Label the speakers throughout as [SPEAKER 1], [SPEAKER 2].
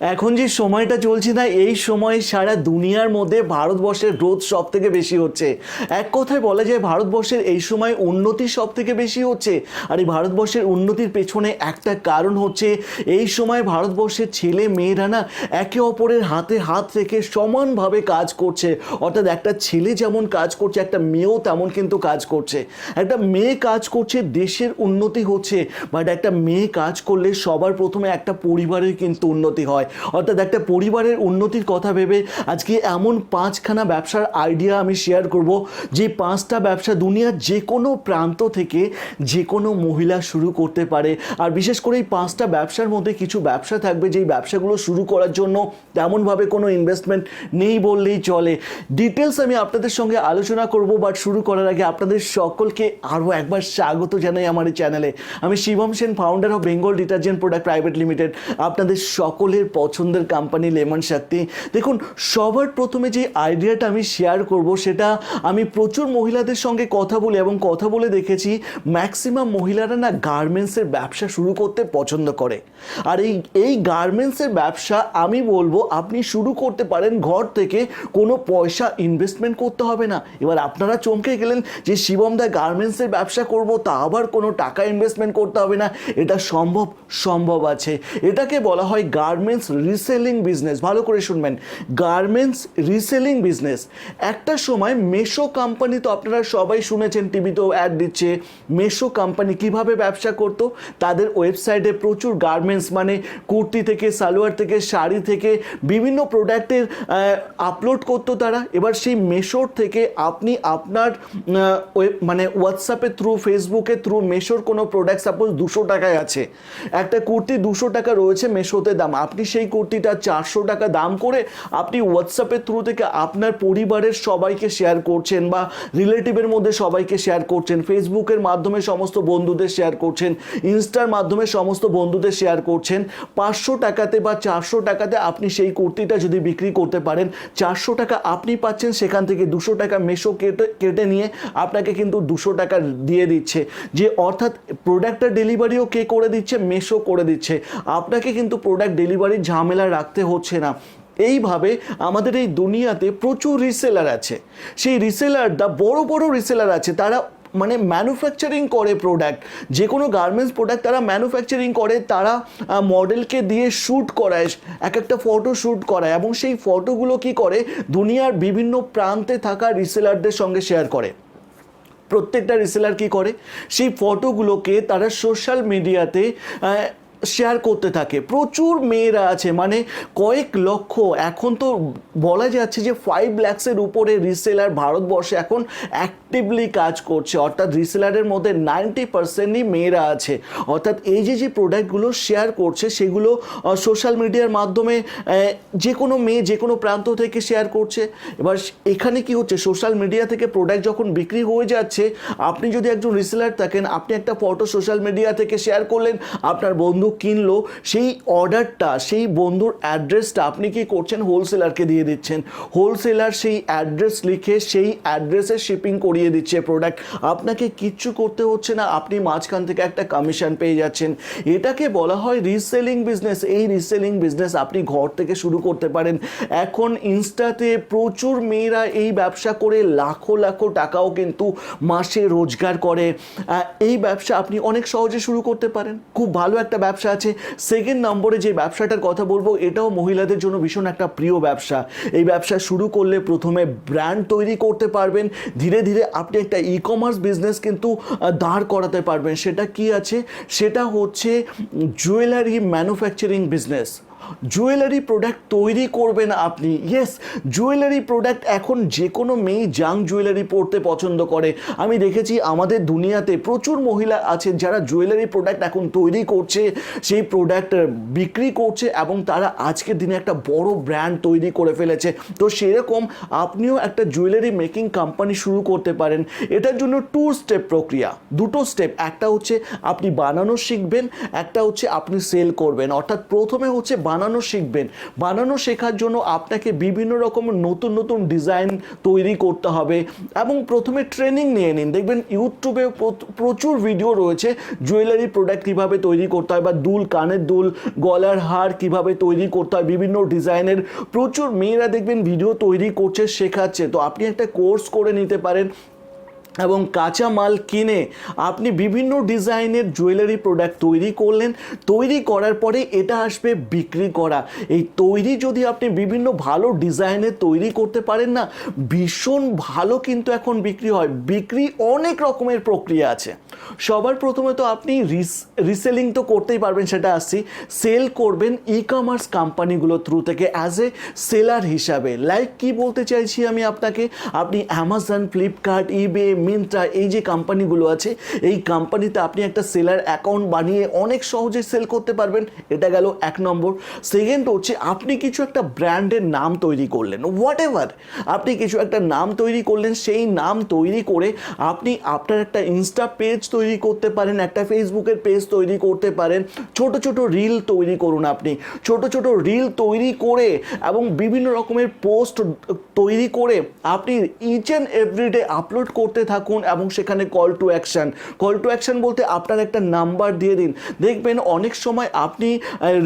[SPEAKER 1] এখন যে সময়টা চলছে না, এই সময় সারা দুনিয়ার মধ্যে ভারতবর্ষের গ্রোথ সব থেকে বেশি হচ্ছে। এক কথায় বলা যায়, ভারতবর্ষের এই সময় উন্নতি সব থেকে বেশি হচ্ছে। আর এই ভারতবর্ষের উন্নতির পেছনে একটা কারণ হচ্ছে, এই সময় ভারতবর্ষের ছেলে মেয়েরা না একে অপরের হাতে হাত রেখে সমানভাবে কাজ করছে। অর্থাৎ একটা ছেলে যেমন কাজ করছে, একটা মেয়েও তেমন কিন্তু কাজ করছে। একটা মেয়ে কাজ করছে, দেশের উন্নতি হচ্ছে বাট একটা মেয়ে কাজ করলে সবার প্রথমে একটা পরিবারের কিন্তু উন্নতি হয়। অর্থাৎ একটা পরিবারের উন্নতির কথা ভেবে আজকে এমন পাঁচখানা ব্যবসার আইডিয়া আমি শেয়ার করব, যে পাঁচটা ব্যবসা দুনিয়ার যে কোনো প্রান্ত থেকে যে কোনো মহিলা শুরু করতে পারে। আর বিশেষ করে এই পাঁচটা ব্যবসার মধ্যে কিছু ব্যবসা থাকবে, যেই ব্যবসাগুলো শুরু করার জন্য তেমনভাবে কোনো ইনভেস্টমেন্ট নেই বললেই চলে। ডিটেলস আমি আপনাদের সঙ্গে আলোচনা করব বাট শুরু করার আগে আপনাদের সকলকে আরও একবার স্বাগত জানাই আমার এই চ্যানেলে আমি Shivam Sen founder of Bengal detergent product private limited আপনাদের সকলের পছন্দের কোম্পানি লেমন শক্তি দেখুন, সবার প্রথমে যে আইডিয়াটা আমি শেয়ার করব, সেটা আমি প্রচুর মহিলাদের সঙ্গে কথা বলি এবং কথা বলে দেখেছি ম্যাক্সিমাম মহিলারা না গার্মেন্টসের ব্যবসা শুরু করতে পছন্দ করে। আর এই এই গার্মেন্টসের ব্যবসা আমি বলব, আপনি শুরু করতে পারেন ঘর থেকে, কোনো পয়সা ইনভেস্টমেন্ট করতে হবে না। এবার আপনারা চমকে গেলেন যে শিবম দা গার্মেন্টসের ব্যবসা করব, তা আবার কোনো টাকা ইনভেস্টমেন্ট করতে হবে না। এটা সম্ভব সম্ভব আছে। এটাকে বলা হয় গার্মেন্টস রিসেলিং বিজনেস ভালো করে শুনবেন। গার্মেন্টস রিসেলিং বিজনেস একটা সময় মেশো কোম্পানি তো আপনারা সবাই শুনেছেন টিভিতেও অ্যাড দিচ্ছে। মেশো কোম্পানি কীভাবে ব্যবসা করতো? তাদের ওয়েবসাইটে প্রচুর গার্মেন্টস মানে কুর্তি থেকে, সালোয়ার থেকে, শাড়ি থেকে, বিভিন্ন প্রোডাক্টের আপলোড করতো তারা। এবার সেই মেশোর থেকে আপনি আপনার মানে হোয়াটসঅ্যাপের থ্রু ফেসবুকের থ্রু মেশোর কোনো প্রোডাক্ট সাপোজ দুশো টাকায় আছে। একটা কুর্তি দুশো টাকা রয়েছে মেশোতে দাম। আপনি সেই কুর্তিটা চারশো টাকা দাম করে আপনি হোয়াটসঅ্যাপের থ্রু থেকে আপনার পরিবারের সবাইকে শেয়ার করছেন বা রিলেটিভের মধ্যে সবাইকে শেয়ার করছেন ফেসবুকের মাধ্যমে সমস্ত বন্ধুদের শেয়ার করছেন ইনস্টার মাধ্যমে সমস্ত বন্ধুদের শেয়ার করছেন, পাঁচশো টাকাতে বা চারশো টাকাতে আপনি সেই কুর্তিটা যদি বিক্রি করতে পারেন, চারশো টাকা আপনি পাচ্ছেন সেখান থেকে দুশো টাকা মেশো কেটে কেটে নিয়ে আপনাকে কিন্তু দুশো টাকা দিয়ে দিচ্ছে। যে অর্থাৎ প্রোডাক্টটা ডেলিভারিও কে করে দিচ্ছে মেশো করে দিচ্ছে। আপনাকে কিন্তু প্রোডাক্ট ডেলিভারির ঝামেলা রাখতে হচ্ছে না। এইভাবে আমাদের এই দুনিয়াতে প্রচুর রিসেলার আছে। সেই রিসেলাররা বড় বড় রিসেলার আছে, তারা মানে ম্যানুফ্যাকচারিং করে প্রোডাক্ট যে কোনো গার্মেন্টস প্রোডাক্ট তারা ম্যানুফ্যাকচারিং করে, তারা মডেলকে দিয়ে শ্যুট করায়, এক একটা ফটো শ্যুট করায় এবং সেই ফটোগুলো কি করে? দুনিয়ার বিভিন্ন প্রান্তে থাকা রিসেলারদের সঙ্গে শেয়ার করে। প্রত্যেকটা রিসেলার কি করে? সেই ফটোগুলোকে তারা সোশ্যাল মিডিয়াতে শেয়ার করতে থাকে। প্রচুর মেয়েরা আছে মানে কয়েক লক্ষ। এখন তো বলা যাচ্ছে যে ফাইভ ল্যাক্সের উপরে রিসেলার ভারতবর্ষে এখন অ্যাক্টিভলি কাজ করছে। অর্থাৎ রিসেলারের মধ্যে নাইনটি পার্সেন্টই মেয়েরা আছে। অর্থাৎ এই যে যে প্রোডাক্টগুলো শেয়ার করছে, সেগুলো সোশ্যাল মিডিয়ার মাধ্যমে যে কোনো মেয়ে যে কোনো প্রান্ত থেকে শেয়ার করছে। এবার এখানে কি হচ্ছে সোশ্যাল মিডিয়া থেকে প্রোডাক্ট যখন বিক্রি হয়ে যাচ্ছে, আপনি যদি একজন রিসেলার থাকেন, আপনি একটা ফটো সোশ্যাল মিডিয়া থেকে শেয়ার করলেন, আপনার বন্ধু কিনলো, সেই অর্ডারটা, সেই বন্ধুর অ্যাড্রেসটা আপনি কি করছেন? হোলসেলারকে দিয়ে দিচ্ছেন। হোলসেলার সেই অ্যাড্রেস লিখে, সেই অ্যাড্রেসে শিপিং করিয়ে দিচ্ছে প্রোডাক্ট আপনাকে কিচ্ছু করতে হচ্ছে না, আপনি মাঝখান থেকে একটা কমিশন পেয়ে যাচ্ছেন। এটাকে বলা হয় রিসেলিং বিজনেস এই রিসেলিং বিজনেস আপনি ঘর থেকে শুরু করতে পারেন। এখন ইনস্টাতে প্রচুর মেয়েরা এই ব্যবসা করে লাখো লাখো টাকাও কিন্তু মাসে রোজগার করে। এই ব্যবসা আপনি অনেক সহজে শুরু করতে পারেন। খুব ভালো একটা ব্যবসা। আছে। সেকেন্ড নম্বরে যে ব্যবসাটার কথা বলব, এটাও মহিলাদের জন্য ভীষণ একটা প্রিয় ব্যবসা। এই ব্যবসা শুরু করলে প্রথমে ব্র্যান্ড তৈরি করতে পারবেন। ধীরে ধীরে আপনি একটা ই কমার্স বিজনেস কিন্তু দাঁড় করাতে পারবেন। সেটা কি আছে? সেটা হচ্ছে jewellery manufacturing business jewellery product তৈরি করবেন আপনি। ইয়েস জুয়েলারি প্রোডাক্ট এখন যে কোনো মেয়ে জাং জুয়েলারি পরতে পছন্দ করে। আমি দেখেছি আমাদের দুনিয়াতে প্রচুর মহিলা আছে যারা জুয়েলারি প্রোডাক্ট এখন তৈরি করছে, সেই প্রোডাক্ট বিক্রি করছে এবং তারা আজকের দিনে একটা বড় ব্র্যান্ড তৈরি করে ফেলেছে। তো সেরকম আপনিও একটা জুয়েলারি মেকিং কোম্পানি শুরু করতে পারেন। এটার জন্য টু স্টেপ প্রক্রিয়া। দুটো স্টেপ একটা হচ্ছে আপনি বানানো শিখবেন, একটা হচ্ছে আপনি সেল করবেন। অর্থাৎ প্রথমে হচ্ছে বানানো শিখবেন। বানানো শেখার জন্য আপনাকে বিভিন্ন রকমের নতুন নতুন ডিজাইন তৈরি করতে হবে এবং প্রথমে ট্রেনিং নিয়ে নিন। দেখবেন ইউটিউবে প্রচ- প্রচুর ভিডিও রয়েছে জুয়েলারি প্রোডাক্ট কীভাবে তৈরি করতে হয় বা দুল, কানের দুল, গলার হার কীভাবে তৈরি করতে হয়, বিভিন্ন ডিজাইনের প্রচুর মেয়েরা দেখবেন ভিডিও তৈরি করছে, শেখাচ্ছে। তো আপনি একটা কোর্স করে নিতে পারেন এবং কাঁচা মাল কিনে আপনি বিভিন্ন ডিজাইনের জুয়েলারি প্রোডাক্ট তৈরি করলেন। তৈরি করার পরে এটা আসবে বিক্রি করা। এই তৈরি যদি আপনি বিভিন্ন ভালো ডিজাইনের তৈরি করতে পারেন না, ভীষণ ভালো কিন্তু এখন বিক্রি হয়। বিক্রি অনেক রকমের প্রক্রিয়া আছে। সবার প্রথমে তো আপনি রিস রিসেলিং তো করতেই পারবেন, সেটা আসছি। সেল করবেন ই কমার্স কোম্পানিগুলো থ্রু থেকে অ্যাজ এ সেলার হিসাবে। লাইক কি বলতে চাইছি আমি আপনাকে? আপনি অ্যামাজন ফ্লিপকার্ট ইবে মিন্ত্রা এই যে কোম্পানিগুলো আছে, এই কোম্পানিতে আপনি একটা সেলার অ্যাকাউন্ট বানিয়ে অনেক সহজে সেল করতে পারবেন। এটা গেল এক নম্বর। সেকেন্ড হচ্ছে, আপনি কিছু একটা ব্র্যান্ডের নাম তৈরি করলেন হোয়াট এভার আপনি কিছু একটা নাম তৈরি করলেন, সেই নাম তৈরি করে আপনি আপনার একটা ইনস্টা পেজ তৈরি করতে পারেন, একটা ফেসবুকের পেজ তৈরি করতে পারেন। ছোট ছোট রিল তৈরি করুন আপনি। ছোট ছোট রিল তৈরি করে এবং বিভিন্ন রকমের পোস্ট তৈরি করে আপনি ইচ অ্যান্ড এভরিডে আপলোড করতে থাকুন এবং সেখানে call to action call to action বলতে আপনার একটা নাম্বার দিয়ে দিন। দেখবেন অনেক সময় আপনি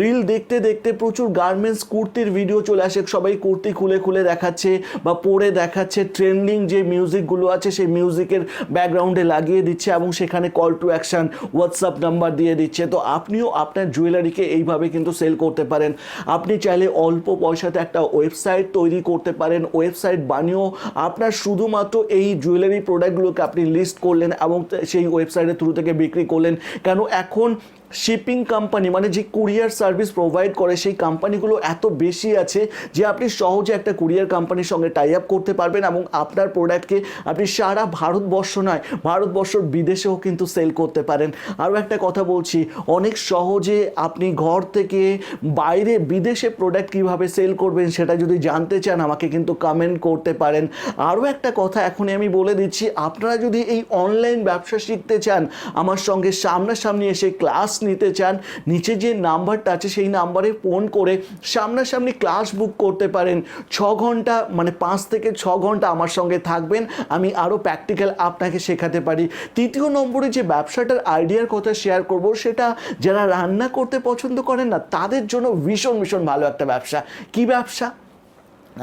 [SPEAKER 1] রিল দেখতে দেখতে প্রচুর গার্মেন্টস কুর্তির ভিডিও চলে আসে। সবাই কুর্তি খুলে খুলে দেখাচ্ছে বা পরে দেখাচ্ছে। ট্রেন্ডিং যে মিউজিকগুলো আছে, সেই মিউজিকের ব্যাকগ্রাউন্ডে লাগিয়ে দিচ্ছে এবং সেখানে call to action WhatsApp number দিয়ে দিচ্ছে। তো আপনিও আপনার জুয়েলারিকে এইভাবে কিন্তু সেল করতে পারেন। আপনি চাইলে অল্প পয়সাতে একটা ওয়েবসাইট তৈরি করতে পারেন। ওয়েবসাইট বানিয়েও আপনার শুধুমাত্র এই জুয়েলারি প্রোডাক্টগুলোকে আপনি লিস্ট করলেন এবং সেই ওয়েবসাইটের থ্রু থেকে বিক্রি করলেন। কেন এখন শিপিং কোম্পানি মানে যে কুরিয়ার সার্ভিস প্রোভাইড করে, সেই কোম্পানিগুলো এত বেশি আছে যে আপনি সহজে একটা কুরিয়ার কোম্পানির সঙ্গে টাই আপ করতে পারবেন এবং আপনার প্রোডাক্টকে আপনি সারা ভারতবর্ষ নয়, ভারতবর্ষর বিদেশেও কিন্তু সেল করতে পারেন। আরও একটা কথা বলছি, অনেক সহজে আপনি ঘর থেকে বাইরে বিদেশে প্রোডাক্ট কীভাবে সেল করবেন সেটা যদি জানতে চান, আমাকে কিন্তু কমেন্ট করতে পারেন। আরও একটা কথা এখনই আমি বলে দিচ্ছি, আপনারা যদি এই অনলাইন ব্যবসা শিখতে চান, আমার সঙ্গে সামনাসামনি এসে ক্লাস নিতে চান, নিচে যে নাম্বারটা আছে সেই নাম্বারে ফোন করে সামনাসামনি ক্লাস বুক করতে পারেন। ছ ঘণ্টা মানে পাঁচ থেকে ছ ঘণ্টা আমার সঙ্গে থাকবেন, আমি আরও প্র্যাকটিক্যাল আপনাকে শেখাতে পারি। তৃতীয় নম্বরে যে ব্যবসাটার আইডিয়ার কথা শেয়ার করব, সেটা যারা রান্না করতে পছন্দ করেন না, তাদের জন্য ভীষণ ভীষণ ভালো একটা ব্যবসা। কি ব্যবসা?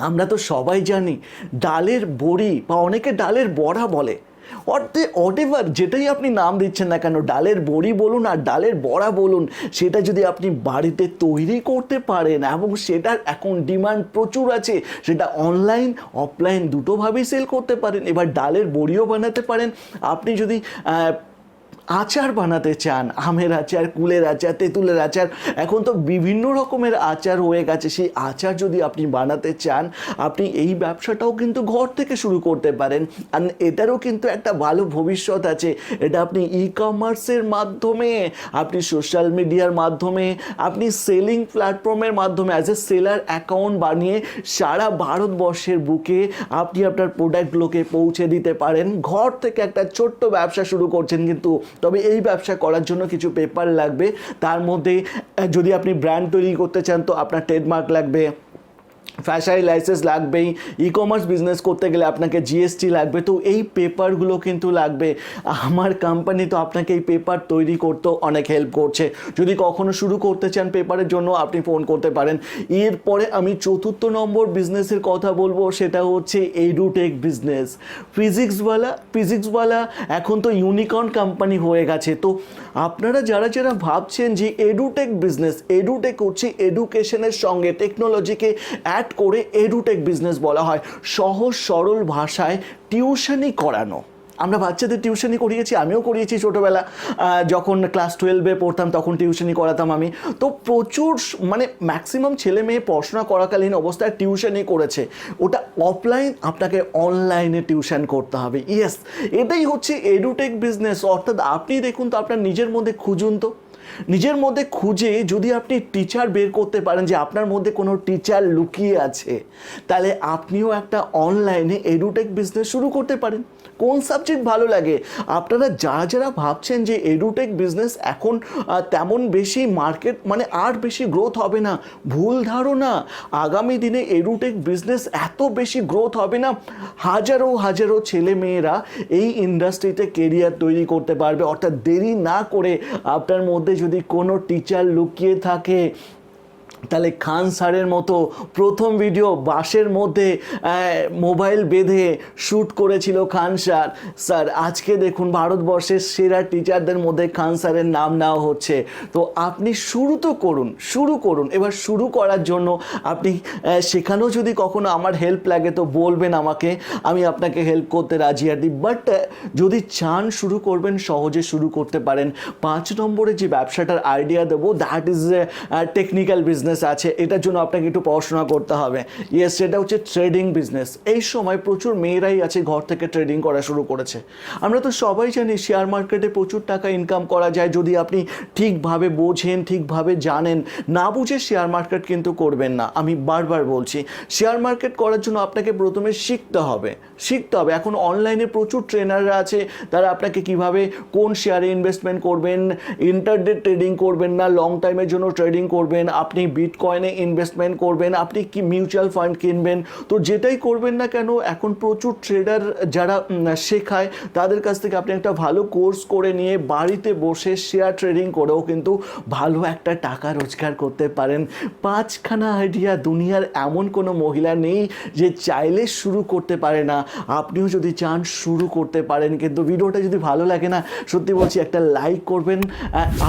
[SPEAKER 1] আমরা তো সবাই জানি, ডালের বড়ি বা অনেকে ডালের বড়া বলে। অর্থে অটেভার যেটাই আপনি নাম দিচ্ছেন না কেন, ডালের বড়ি বলুন আর ডালের বড়া বলুন, সেটা যদি আপনি বাড়িতে তৈরি করতে পারেন এবং সেটার এখন ডিমান্ড প্রচুর আছে, সেটা অনলাইন অফলাইন দুটোভাবেই সেল করতে পারেন। এবার ডালের বড়িও বানাতে পারেন। আপনি যদি আচার বানাতে চান, আমের আচার, কুলের আচার, তেঁতুলের আচার, এখন তো বিভিন্ন রকমের আচার হয়ে গেছে। সেই আচার যদি আপনি বানাতে চান, আপনি এই ব্যবসাটাও কিন্তু ঘর থেকে শুরু করতে পারেন। আর এটারও কিন্তু একটা ভালো ভবিষ্যৎ আছে। এটা আপনি ই কমার্সের মাধ্যমে, আপনি সোশ্যাল মিডিয়ার মাধ্যমে, আপনি সেলিং প্ল্যাটফর্মের মাধ্যমে অ্যাজ এ সেলার অ্যাকাউন্ট বানিয়ে সারা ভারতবর্ষের বুকে আপনি আপনার প্রোডাক্টগুলোকে পৌঁছে দিতে পারেন। ঘর থেকে একটা ছোট্ট ব্যবসা শুরু করছেন কিন্তু তবে এই ব্যবসা করার জন্য কিছু পেপার লাগবে। তার মধ্যে যদি আপনি ব্র্যান্ড তৈরি করতে চান, তো আপনার ট্রেডমার্ক লাগবে। ফ্যাশারি লাইসেন্স লাগবেই ই কমার্স বিজনেস করতে গেলে আপনাকে জিএসটি লাগবে, তো এই পেপারগুলো কিন্তু লাগবে। আমার কোম্পানি তো আপনাকে এই পেপার তৈরি করতেও অনেক হেল্প করছে। যদি কখনো শুরু করতে চান পেপারের জন্য, আপনি ফোন করতে পারেন। এরপরে আমি চতুর্থ নম্বর বিজনেসের কথা বলব, সেটা হচ্ছে এডুটেক বিজনেস ফিজিক্সওয়ালা ফিজিক্সওয়ালা এখন তো ইউনিকর্ন কোম্পানি হয়ে গেছে। তো আপনারা যারা যারা ভাবছেন যে এডুটেক বিজনেস এডুটেক হচ্ছে এডুকেশনের সঙ্গে টেকনোলজিকে অ্যাড করে এডুটেক বিজনেস বলা হয়। সহজ, সরল ভাষায় টিউশনি করানো। আমরা বাচ্চাদের টিউশনি করিয়েছি, আমিও করিয়েছি ছোটোবেলা। যখন ক্লাস টুয়েলভে পড়তাম, তখন টিউশনি করাতাম আমি। তো প্রচুর মানে ম্যাক্সিমাম ছেলে মেয়ে পড়াশোনা করাকালীন অবস্থায় টিউশনি করেছে। ওটা অফলাইন আপনাকে অনলাইনে টিউশন করতে হবে। ইয়েস এটাই হচ্ছে এডুটেক বিজনেস অর্থাৎ আপনি দেখুন তো আপনার নিজের মধ্যে খুঁজুন তো। নিজের মধ্যে খুঁজে যদি আপনি টিচার বের করতে পারেন যে আপনার মধ্যে কোনো টিচার লুকিয়ে আছে, তাহলে আপনিও একটা অনলাইনে এডুটেক বিজনেস শুরু করতে পারেন। কোন সাবজেক্ট ভালো লাগে? আপনারা যারা যারা ভাবছেন যে এডুটেক বিজনেস এখন তেমন বেশি মার্কেট মানে আর বেশি গ্রোথ হবে না, ভুল ধারণা। আগামী দিনে এডুটেক বিজনেস এত বেশি গ্রোথ হবে না, হাজারো হাজারো ছেলে মেয়েরা এই ইন্ডাস্ট্রিতে কেরিয়ার তৈরি করতে পারবে। অর্থাৎ দেরি না করে আপনার মধ্যে যদি কোনো টিচার লুকিয়ে থাকে তাহলে খান স্যারের মতো প্রথম ভিডিও বাসের মধ্যে মোবাইল বেঁধে শ্যুট করেছিল খান স্যার। স্যার, আজকে দেখুন ভারতবর্ষের সেরা টিচারদের মধ্যে খান স্যারের নাম নেওয়া হচ্ছে। তো আপনি শুরু তো করুন, শুরু করুন। এবার শুরু করার জন্য আপনি সেখানেও যদি কখনো আমার হেল্প লাগে তো বলবেন আমাকে, আমি আপনাকে হেল্প করতে রাজি আছি বাট যদি চান শুরু করবেন, সহজে শুরু করতে পারেন। পাঁচ নম্বরে যে ব্যবসাটার আইডিয়া দেবো দ্যাট ইজ টেকনিক্যাল বিজনেস আছে, এটার জন্য আপনাকে একটু পড়াশোনা করতে হবে। ইয়েস সেটা হচ্ছে ট্রেডিং বিজনেস এই সময় প্রচুর মেয়েরাই আছে, ঘর থেকে ট্রেডিং করা শুরু করেছে। আমরা তো সবাই জানি শেয়ার মার্কেটে প্রচুর টাকা ইনকাম করা যায়, যদি আপনি ঠিকভাবে বোঝেন, ঠিকভাবে জানেন। না বুঝে শেয়ার মার্কেট কিন্তু করবেন না। আমি বারবার বলছি শেয়ার মার্কেট করার জন্য আপনাকে প্রথমে শিখতে হবে। শিখতে হবে। এখন অনলাইনে প্রচুর ট্রেনাররা আছে, তারা আপনাকে কীভাবে, কোন শেয়ারে ইনভেস্টমেন্ট করবেন ইন্টারডে ট্রেডিং করবেন না লং টাইমের জন্য ট্রেডিং করবেন, আপনি বিটকয়েনে ইনভেস্টমেন্ট করবেন, আপনি কি মিউচুয়াল ফান্ড কিনবেন? তো যেটাই করবেন না কেন, এখন প্রচুর ট্রেডার যারা শেখায়, তাদের কাছ থেকে আপনি একটা ভালো কোর্স করে নিয়ে বাড়িতে বসে শেয়ার ট্রেডিং করেও কিন্তু ভালো একটা টাকা রোজগার করতে পারেন। পাঁচখানা আইডিয়া দুনিয়ার এমন কোনো মহিলা নেই যে চাইলে শুরু করতে পারে না। আপনিও যদি চান শুরু করতে পারেন, কিন্তু ভিডিওটা যদি ভালো লাগে না, সত্যি বলছি একটা লাইক করবেন।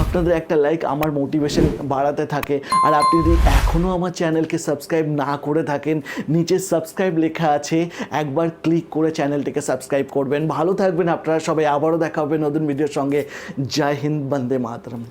[SPEAKER 1] আপনাদের একটা লাইক আমার মোটিভেশন বাড়াতে থাকে। আর আপনি যদি এখনও আমার চ্যানেলকে সাবস্ক্রাইব না করে থাকেন, নিচে সাবস্ক্রাইব লেখা আছে, একবার ক্লিক করে চ্যানেলটিকে সাবস্ক্রাইব করবেন। ভালো থাকবেন আপনারা সবাই, আবারও দেখা হবে নতুন ভিডিওর সঙ্গে। জয় হিন্দ, বন্দে মাতরম।